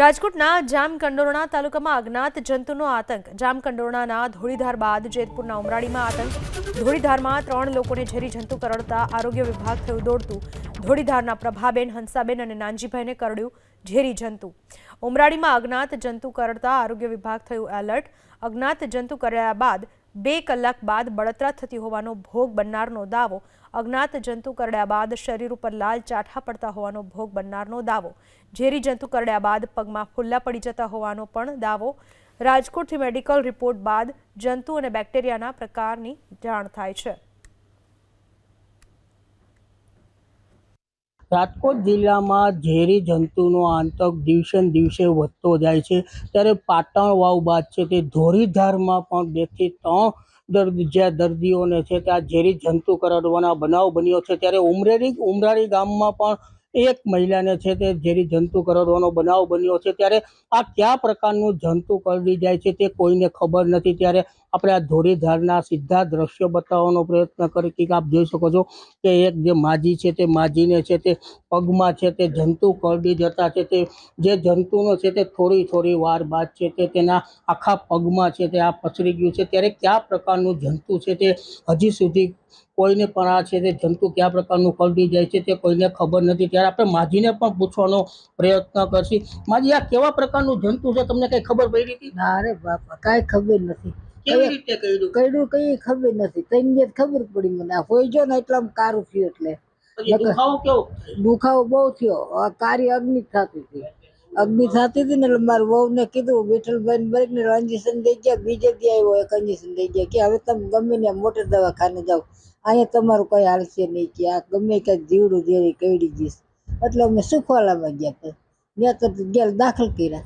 રાજકોટના જામકંડોરણા તાલુકામાં અજ્ઞાત જંતુનો આતંક. જામકંડોરણાના ધોળીધાર બાદ જેતપુરના ઉમરાળીમાં આતંક. ધોળીધારમાં ત્રણ લોકોને ઝેરી જંતુ કરડતા આરોગ્ય વિભાગ થયું દોડતું. ધોળીધારના પ્રભાબેન, હંસાબેન અને નાનજીભાઈને કરડ્યું ઝેરી જંતુ. ઉમરાળીમાં અજ્ઞાત જંતુ કરડતા આરોગ્ય વિભાગ થયું એલર્ટ. અજ્ઞાત જંતુ કરડ્યા બાદ બે કલાક બાદ બળતરા થતી હોવાનો ભોગ બનનારનો દાવો અજ્ઞાત જંતુ કરડ્યા બાદ શરીર ઉપર લાલ ચાઠા પડતા હોવાનો ભોગ બનનારનો દાવો. ઝેરી જંતુ કરડ્યા બાદ પગમાં ફુલ્લા પડી જતા હોવાનો પણ દાવો. રાજકોટથી મેડિકલ રિપોર્ટ બાદ જંતુ અને બેક્ટેરિયાના પ્રકારની જાણ થાય છે. રાજકોટ જિલ્લામાં ઝેરી જંતુનો આતંક દિવસે દિવસે વધતો જાય છે. ત્યારે પાટણ વાવ બાદ છે તે ધોરીધારમાં પણ બેથી ત્રણ દર્દ જ્યાં દર્દીઓને છે ત્યાં ઝેરી જંતુ કરડવાના બનાવ બન્યો છે. ત્યારે ઉમરેરી ઉમરાળી ગામમાં પણ એક મહિલાને છે તે ઝેરી જંતુ કરડવાનો બનાવ બન્યો છે ત્યારે આ કયા પ્રકારનું જંતુ કરડી જાય છે તે કોઈને ખબર નથી ત્યારે આપણે આ ધોરીધારના સીધા દ્રશ્યો બતાવવાનો પ્રયત્ન કરી કે આપ જોઈ શકો છો કે એક જે માજી છે તે માજીને છે તે પગમાં છે તે જંતુ કરડી જતા છે તે જે જંતુનો છે તે થોડી થોડી વાર બાદ છે તે તેના આખા પગમાં છે તે આ પસરી ગયું છે ત્યારે કયા પ્રકારનું જંતુ છે તે હજી સુધી કોઈને પણ આ છે તે જંતુ કયા પ્રકારનું કરડી જાય છે તે કોઈને ખબર નથી. ત્યારે આપણે માજીને પણ પૂછવાનો પ્રયત્ન કરશી. માજી આ કેવા પ્રકારનું જંતુ છે? તમને કઈ ખબર પડી હતી? ના અરે બાપા કાંઈ ખબર નથી. કેવી રીતે કર્યું? કઈ ખબર નથી. જ ખબર પડી મને. આ હોઈ જો ને એટલા કારું થયું એટલે. દુખાવો કેવો? દુખાવો બહુ થયો. કાર્ય અગ્નિ થતી હતી. અગ્નિ થતી હતી ને એટલે મારા વહુને કીધું વિઠ્ઠલભાઈ બરેક ને ઇન્જેક્શન દઈ ગયા, બીજે દી આવ્યો એક ઇન્જેક્શન દઈ ગયા. કે હવે તમે ગમે ને મોટર દવાખાને જાઓ, અહીંયા તમારું કઈ હાલશે નહીં કે આ ગમે ક્યાંક જીવડું જેવી કઈડી જઈશ. એટલે અમે સુખવાલામાં ગયા પછી તો ગયા દાખલ કર્યા.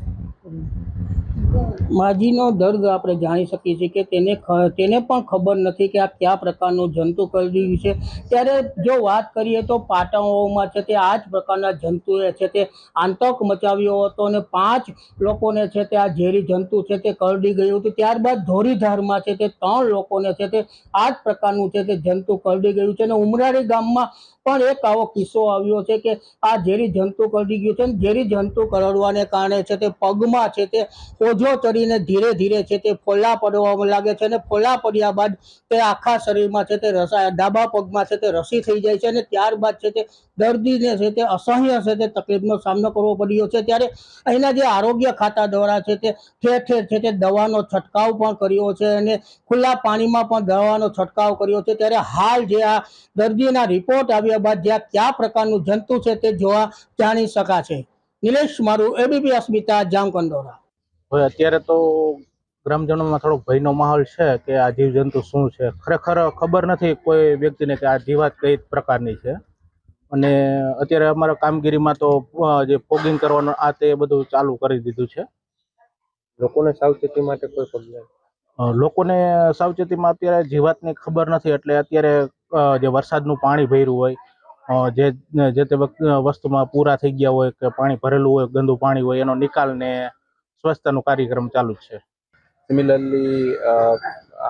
માજીનો દર્દ આપણે જાણી શકીએ છીએ કે તેને તેને પણ ખબર નથી કે આ કયા પ્રકારનું જંતુ કરડ્યું છે ત્યારે જો વાત કરીએ તો પાટાઓમાં છે તે આ જ પ્રકારના જંતુએ છે તે આતંક મચાવ્યો હતો અને પાંચ લોકોને છે તે આ ઝેરી જંતુ છે તે કરડી ગયું હતું. ત્યારબાદ ધોરીધારમાં છે તે ત્રણ લોકોને છે તે આ જ પ્રકારનું છે તે જંતુ કરડી ગયું છે. અને ઉમરાળી ગામમાં પણ એક આવો કિસ્સો આવ્યો છે કે આ ઝેરી જંતુ કરડી ગયું છે અને ઝેરી જંતુ કરડવાને કારણે છે તે પગમાં છે તે ઓજો ચડીને ધીરે ધીરે છે તે ફોલ્લા પડવા લાગે છે અને ફોલ્લા પડ્યા બાદ તે આખા શરીરમાં છે તે રસા ડાબા પગમાં છે તે રસી થઈ જાય છે અને ત્યારબાદ છે તે દર્દીને છે તે અસહ્ય છે તે તકલીફનો સામનો કરવો પડ્યો છે ત્યારે અહીંના જે આરોગ્ય ખાતા દ્વારા છે તે ઠેર ઠેર છે તે દવાનો છંટકાવ પણ કર્યો છે અને ખુલ્લા પાણીમાં પણ દવાનો છંટકાવ કર્યો છે ત્યારે હાલ જે આ દર્દીના રિપોર્ટ આવ્યા બાદ જ્યાં કયા પ્રકારનું જંતુ છે તે જોવા જાણી શકાશે. નિલેશ મારું એબીપી અસ્મિતા જામકંડોરા. હવે અત્યારે તો ગ્રામજનોમાં થોડોક ભયનો માહોલ છે કે આ જીવજંતુ શું છે? ખરેખર ખબર નથી કોઈ વ્યક્તિને કે આ જીવાત કઈ પ્રકારની છે. અને અત્યારે અમારા કામગીરીમાં તો જે ફોગિંગ કરવાનું આ તે બધું ચાલુ કરી દીધું છે. લોકોને સાવચેતી માટે કોઈ પગલાં લોકોને સાવચેતીમાં અત્યારે જીવાતની ખબર નથી એટલે અત્યારે જે વરસાદનું પાણી ભર્યું હોય જે જે તે વસ્તુમાં પૂરા થઈ ગયા હોય કે પાણી ભરેલું હોય, ગંદુ પાણી હોય, એનો નિકાલ ને સ્વચ્છતાનો કાર્યક્રમ ચાલુ જ છે. સિમિલરલી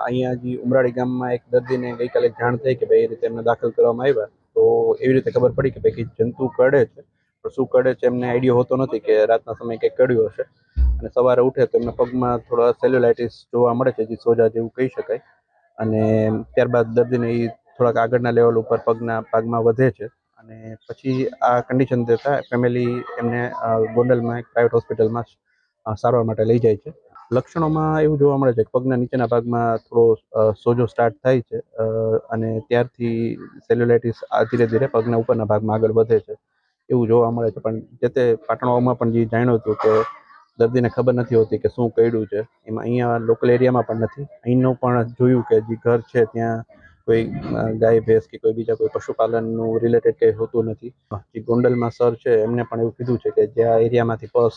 અહીંયા જે ઉમરાળી ગામમાં એક દર્દીને ગઈકાલે જાણ થઈ કે ભાઈ એ રીતે એમને દાખલ કરવામાં આવ્યા, તો એવી રીતે ખબર પડી કે ભાઈ જંતુ કરડે છે. પણ શું કરડે છે એમને આઈડિયો હોતો નથી કે રાતના સમયે કંઈક કરડ્યું હશે. અને સવારે ઉઠે તો એમના પગમાં થોડા સેલ્યુલાઇટિસ જોવા મળે છે, જે સોજા જેવું કહી શકાય. અને ત્યારબાદ દર્દીને એ થોડાક આગળના લેવલ ઉપર પગના ભાગમાં વધે છે. અને પછી આ કન્ડિશન દેતા ફેમિલી એમને ગોંડલમાં એક પ્રાઇવેટ હોસ્પિટલમાં સારવાર માટે લઈ જાય છે. લક્ષણોમાં એવું જોવા મળે છે કે પગના નીચેના ભાગમાં થોડો સોજો સ્ટાર્ટ થાય છે અને ત્યારથી સેલ્યુલાઇટિસ ધીરે ધીરે પગના ઉપરના ભાગમાં આગળ વધે છે. એવું જોવા મળે છે. પણ જે તે પાટણવામાં પણ જે જાણ્યું હતું કે દર્દીને ખબર નથી હોતી કે શું કર્યું છે, એમાં અહીંયા લોકલ એરિયામાં પણ નથી. અહીંનું પણ જોયું કે જે ઘર છે ત્યાં કોઈ ગાય, ભેંસ કે કોઈ બીજા કોઈ પશુપાલનનું રિલેટેડ કંઈ હોતું નથી. જે ગોંડલમાં સર છે, એમને પણ એવું કીધું છે કે જે આ એરિયામાંથી પસ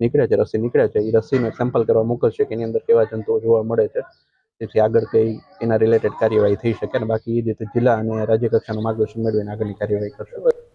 નીકળે છે, રસી નીકળે છે એ રસીને સેમ્પલ કરવા મોકલશે કે એની અંદર કેવા જંતુઓ જોવા મળે છે. જેથી આગળ કંઈ એના રિલેટેડ કાર્યવાહી થઈ શકે અને બાકી એ રીતે જિલ્લા અને રાજ્ય કક્ષાનું માર્ગદર્શન મેળવીને આગળની કાર્યવાહી કરશે.